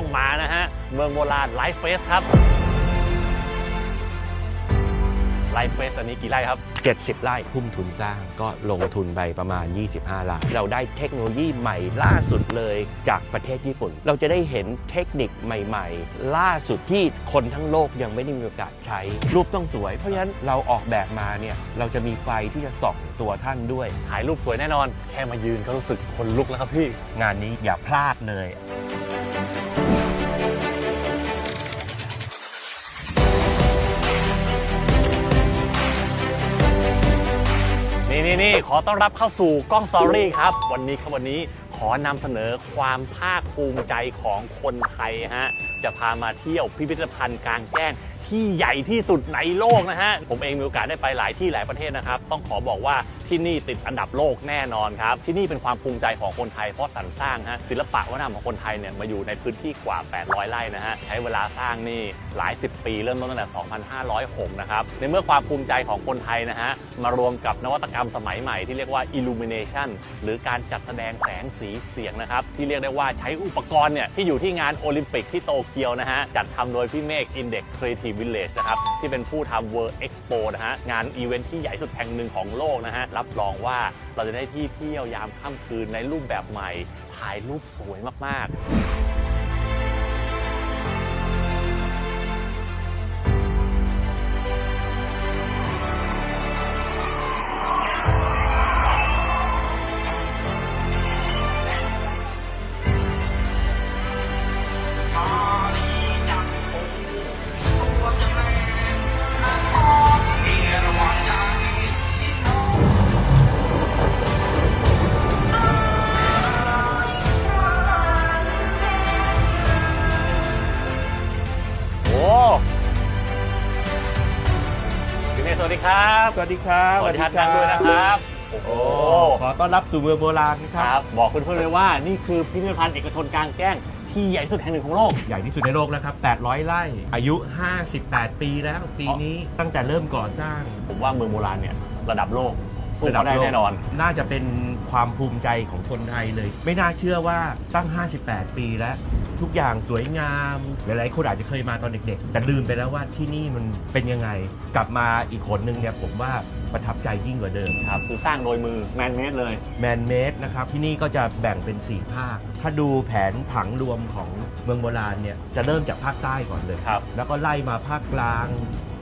ต้องมานะฮะ เมืองโบราณไลฟ์เฟสครับไลฟ์เฟสอันนี้กี่ไร่ครับ 70 ไร่ทุ่มทุนสร้างก็ลงทุนไปประมาณ 25 ล้าน เราได้เทคโนโลยีใหม่ล่าสุดเลยจากประเทศญี่ปุ่น เราจะได้เห็นเทคนิคใหม่ๆ ล่าสุดที่คนทั้งโลกยังไม่ได้มีโอกาสใช้ รูปต้องสวย เพราะฉะนั้นเราออกแบบมาเนี่ย เราจะมีไฟที่จะส่องตัวท่านด้วย ถ่ายรูปสวยแน่นอน แค่มายืนก็รู้สึกขนลุกแล้วครับพี่ งานนี้อย่าพลาดเลย นี่นี่นี่ขอต้อนรับเข้าสู่กล้องสอรี่ครับ วันนี้ครับวันนี้ขอนำเสนอความภาคภูมิใจของคนไทยฮะ จะพามาเที่ยวพิพิธภัณฑ์กลางแจ้ง ที่ใหญ่ที่สุดในโลกนะฮะ ผมเองมีโอกาสได้ไปหลายที่หลายประเทศนะครับ ต้องขอบอกว่าที่นี่ติดอันดับโลกแน่นอนครับ ที่นี่เป็นความภูมิใจของคนไทยเพราะสรรสร้างฮะศิลปะวัฒนธรรมของคนไทยเนี่ยมาอยู่ในพื้นที่กว่า 800 ไร่นะฮะใช้เวลาสร้างนี่หลายสิบปีเริ่มต้นตั้งแต่ 2506 นะครับในเมื่อความภูมิใจของคนไทยนะฮะมารวมกับนวัตกรรมสมัยใหม่ที่เรียกว่า illumination หรือการจัดแสดงแสงสีเสียงนะครับที่เรียกได้ว่าใช้อุปกรณ์เนี่ยที่อยู่ที่งานโอลิมปิกที่โตเกียวนะฮะจัดทำโดยพี่เมฆวิลเลจนะครับที่เป็นผู้ทำ World Expo นะฮะงานอีเวนท์ที่ใหญ่สุดแห่งหนึ่งของโลกนะฮะรับรองว่าเราจะได้ที่เที่ยวยามค่ำคืนในรูปแบบใหม่ถ่ายรูปสวยมากๆ สวัสดีครับสวัสดีครับสวัสดีท่านด้วยนะครับ โอ้โหขอต้อนรับสู่เมืองโบราณนะคครับรับบอกเพื่อนๆเลยว่านี่คือพิพิธภัณฑ์เอกชนกลางแจ้งที่ใหญ่สุดแห่งหนึ่งของโลก ใหญ่ที่สุดในโลกแล้วครับ 800 ไร่ อายุ 58 ปีแล้ว ปีนี้ตั้งแต่เริ่มก่อสร้างผมว่าเมืองโบราณเนี่ยระดับโลกสู้เขาได้แน่นอน น่าจะเป็นความภูมิใจของคนไทยเลย ไม่น่าเชื่อว่าตั้ง 58 ปีแล้ว ทุกอย่างสวยงาม หลายๆคนอาจจะเคยมาตอนเด็กๆ แต่ลืมไปแล้วว่าที่นี่มันเป็นยังไง กลับมาอีกคนนึงเนี่ยผมว่าประทับใจยิ่งกว่าเดิมครับ คือสร้างโดยมือแมนเมดเลยแมนเมดนะครับ ที่นี่ก็จะแบ่งเป็น 4 ภาค ถ้าดูแผนผังรวมของเมืองโบราณเนี่ยจะเริ่มจากภาคใต้ก่อนเลยครับ แล้วก็ไล่มาภาคกลาง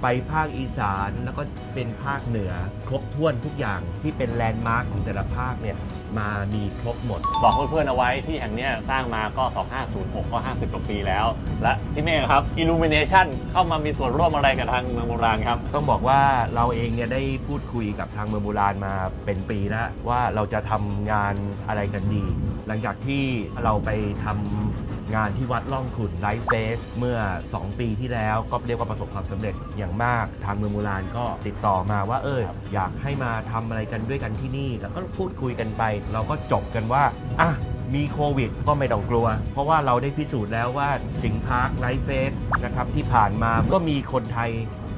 ไปภาคอีสานแล้วก็เป็นภาคเหนือครบถ้วนทุกอย่างที่เป็นแลนด์มาร์คของแต่ละภาคเนี่ยมามีครบหมด บอกเพื่อนๆเอาไว้ที่แห่งเนี้ยสร้างมาก็ 2506 ก็ 50 กว่าปีแล้ว และพี่เมฆครับ Illumination เข้ามามีส่วนร่วมอะไรกับทางเมืองโบราณครับ ต้องบอกว่าเราเองเนี่ยได้พูดคุยกับทางเมืองโบราณมาเป็นปีแล้ว ว่าเราจะทำงานอะไรกันดี หลังจากที่เราไปทำ งานที่วัดล่องขุนไลฟ์เฟสเมื่อ 2 ปีที่แล้วก็เรียกว่าประสบความสำเร็จอย่างมาก ทางเมืองโบราณก็ติดต่อมาว่าเอออยากให้มาทำอะไรกันด้วยกันที่นี่แล้วก็พูดคุยกันไป เราก็จบกันว่าอะ มีโควิดก็ไม่ต้องกลัว เพราะว่าเราได้พิสูจน์แล้วว่าสิงห์พาร์คไลฟ์เฟสนะครับที่ผ่านมาก็มีคนไทย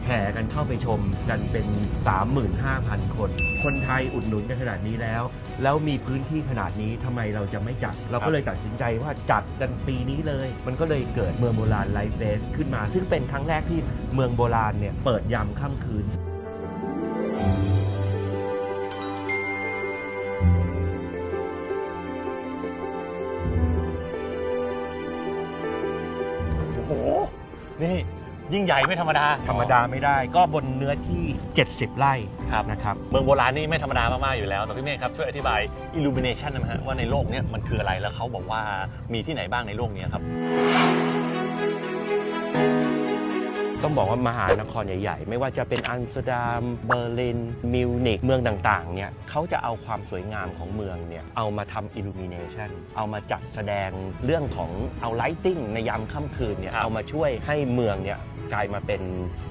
แห่กันเข้าไปชมกันเป็น 35,000 คน คนไทยอุดหนุนกันขนาดนี้แล้ว แล้วมีพื้นที่ขนาดนี้ทำไมเราจะไม่จัด เราก็เลยตัดสินใจว่าจัดกันปีนี้เลย มันก็เลยเกิดเมืองโบราณไลฟ์เฟสขึ้นมา ซึ่งเป็นครั้งแรกที่เมืองโบราณเนี่ยเปิดยามค่ำคืนโอ้โหนี่ ยิ่งใหญ่ไม่ธรรมดา ธรรมดาไม่ได้ก็บนเนื้อที่ 70 ไร่ครับนะครับ เมืองโบราณนี่ไม่ธรรมดามาก ๆ อยู่แล้วแต่พี่เมฆครับ ช่วยอธิบาย Illumination นะฮะว่าในโลกเนี้ยมันคืออะไรแล้วเขาบอกว่ามีที่ไหนบ้างในโลกเนี้ยครับ ต้องบอกว่ามหานครใหญ่ ๆ ไม่ว่าจะเป็นอัมสเตอร์ดัมเบอร์ลิน มิวนิกเมืองต่างๆเนี่ยเขาจะเอาความสวยงามของเมืองเนี่ยเอามาทำอิลูมิเนชันเอามาจัดแสดงเรื่องของเอาไลติ้งในยามค่ำคืนเนี่ยครับเอามาช่วยให้เมืองเนี่ย กลายมาเป็น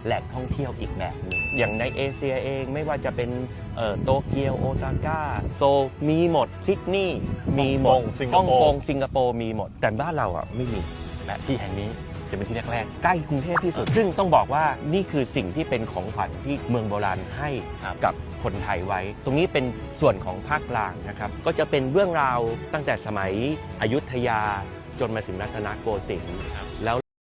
แหล่งท่องเที่ยวอีกแบบหนึงอย่างในเอเชียเองไม่ว่าจะเป็นเอ่อโตเกียวโอซาก้าโซลมีหมดซิดนีย์มีหมดฮ่องกงสิงคโปร์ฮ่องกงสิงคโปร์มีหมด แต่บ้านเราอะไม่มีและที่แห่งนี้จะเป็นที่แรกใกล้กรุงเทพที่สุด ซึ่งต้องบอกว่านี่คือสิ่งที่เป็นของขวัญที่เมืองโบราณให้ครับกับคนไทยไว้ ตรงนี้เป็นส่วนของภาคกลางนะครับ ก็จะเป็นเรื่องราวตั้งแต่สมัยอยุธยาจนมาถึงรัตนโกสินทร์ครับแล้ว